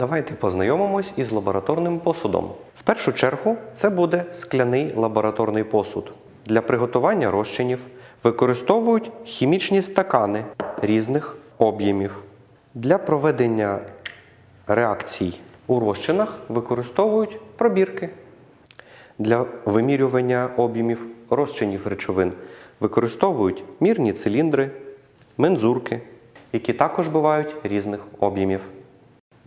Давайте познайомимось із лабораторним посудом. В першу чергу це буде скляний лабораторний посуд. Для приготування розчинів використовують хімічні стакани різних об'ємів. Для проведення реакцій у розчинах використовують пробірки. Для вимірювання об'ємів розчинів речовин використовують мірні циліндри, мензурки, які також бувають різних об'ємів.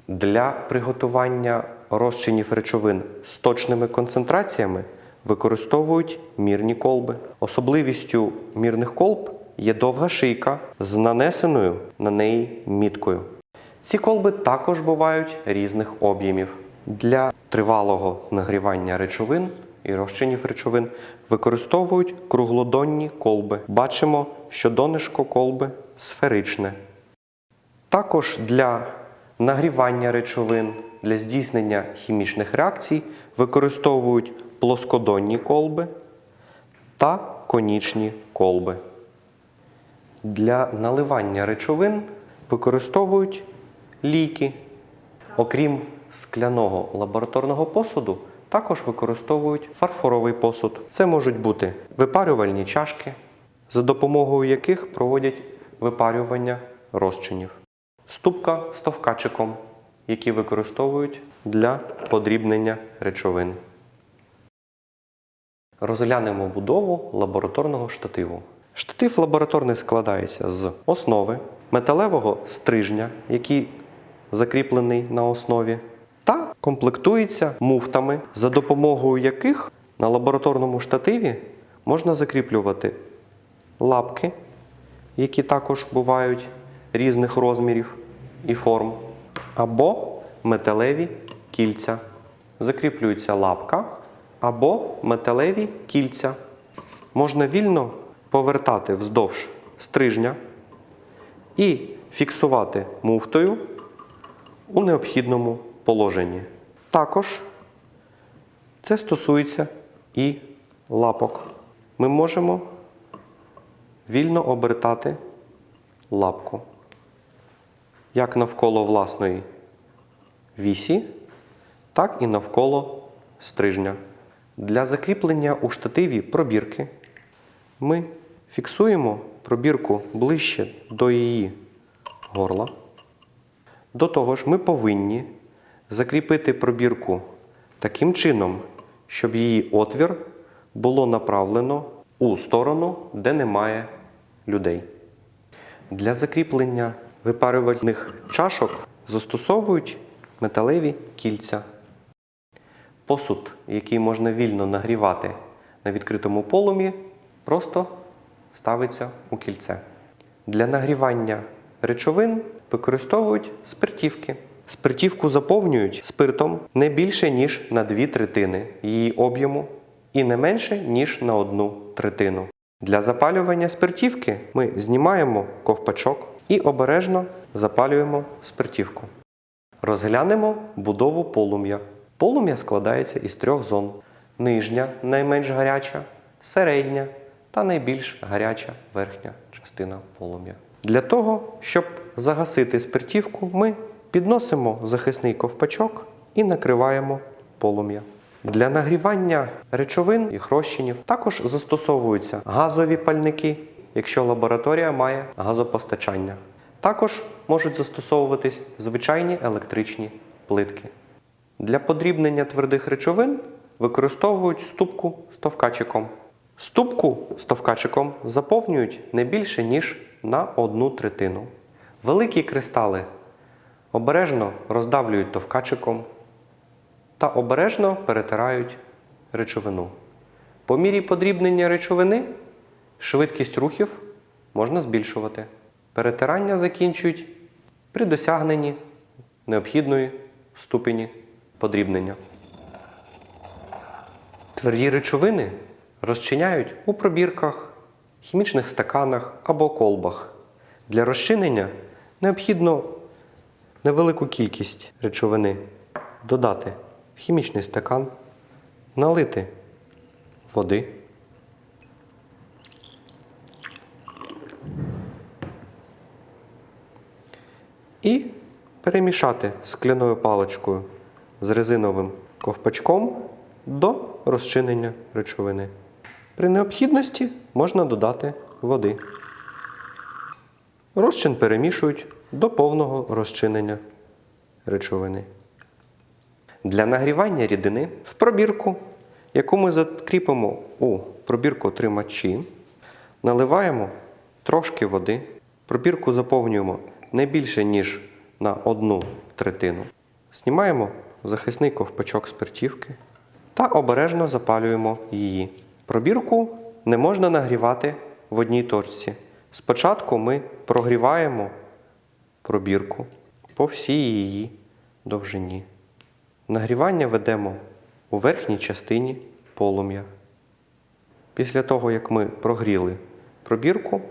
Для приготування розчинів речовин з точними концентраціями використовують мірні колби. Особливістю мірних колб є довга шийка з нанесеною на неї міткою. Ці колби також бувають різних об'ємів. Для тривалого нагрівання речовин і розчинів речовин використовують круглодонні колби. Бачимо, що донишко колби сферичне. Також для нагрівання речовин, для здійснення хімічних реакцій використовують плоскодонні колби та конічні колби. Для наливання речовин використовують ліки. Окрім скляного лабораторного посуду, також використовують фарфоровий посуд. Це можуть бути випарювальні чашки, за допомогою яких проводять випарювання розчинів, ступка з товкачиком, які використовують для подрібнення речовин. Розглянемо будову лабораторного штативу. Штатив лабораторний складається з основи, металевого стрижня, який закріплений на основі, та комплектується муфтами, за допомогою яких на лабораторному штативі можна закріплювати лапки, які також бувають різних розмірів і форм, або металеві кільця. Закріплюється лапка або металеві кільця. Можна вільно повертати вздовж стрижня і фіксувати муфтою у необхідному положенні. Також це стосується і лапок. Ми можемо вільно обертати лапку як навколо власної вісі, так і навколо стрижня. Для закріплення у штативі пробірки ми фіксуємо пробірку ближче до її горла. До того ж, ми повинні закріпити пробірку таким чином, щоб її отвір було направлено у сторону, де немає людей. Для закріплення випарювальних чашок застосовують металеві кільця. Посуд, який можна вільно нагрівати на відкритому полум'ї, просто ставиться у кільце. Для нагрівання речовин використовують спиртівки. Спиртівку заповнюють спиртом не більше, ніж на дві третини її об'єму і не менше, ніж на одну третину. Для запалювання спиртівки ми знімаємо ковпачок і обережно запалюємо спиртівку. Розглянемо будову полум'я. Полум'я складається із трьох зон: нижня, найменш гаряча, середня та найбільш гаряча верхня частина полум'я. Для того, щоб загасити спиртівку, ми підносимо захисний ковпачок і накриваємо полум'я. Для нагрівання речовин і розчинів також застосовуються газові пальники, якщо лабораторія має газопостачання. Також можуть застосовуватись звичайні електричні плитки. Для подрібнення твердих речовин використовують ступку з товкачиком. Ступку товкачиком заповнюють не більше, ніж на одну третину. Великі кристали обережно роздавлюють товкачиком та обережно перетирають речовину. По мірі подрібнення речовини швидкість рухів можна збільшувати. Перетирання закінчують при досягненні необхідної ступені подрібнення. Тверді речовини розчиняють у пробірках, хімічних стаканах або колбах. Для розчинення необхідно невелику кількість речовини додати в хімічний стакан, налити води. І перемішати скляною паличкою з резиновим ковпачком до розчинення речовини. При необхідності можна додати води. Розчин перемішують до повного розчинення речовини. Для нагрівання рідини в пробірку, яку ми закріпимо у пробірку тримачі, наливаємо трошки води. Пробірку заповнюємо не більше, ніж на одну третину. Знімаємо захисний ковпачок спиртівки та обережно запалюємо її. Пробірку не можна нагрівати в одній точці. Спочатку ми прогріваємо пробірку по всій її довжині. Нагрівання ведемо у верхній частині полум'я. Після того, як ми прогріли пробірку,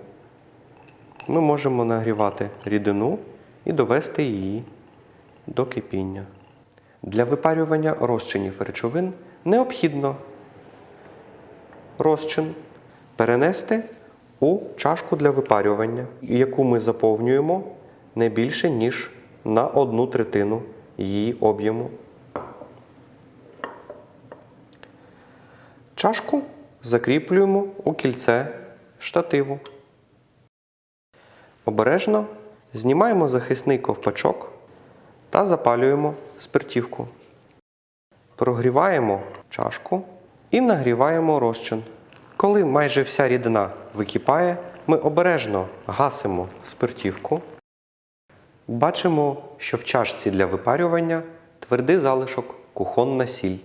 ми можемо нагрівати рідину і довести її до кипіння. Для випарювання розчинів речовин необхідно розчин перенести у чашку для випарювання, яку ми заповнюємо не більше, ніж на одну третину її об'єму. Чашку закріплюємо у кільце штативу. Обережно знімаємо захисний ковпачок та запалюємо спиртівку. Прогріваємо чашку і нагріваємо розчин. Коли майже вся рідина википає, ми обережно гасимо спиртівку. Бачимо, що в чашці для випарювання твердий залишок кухонна сіль.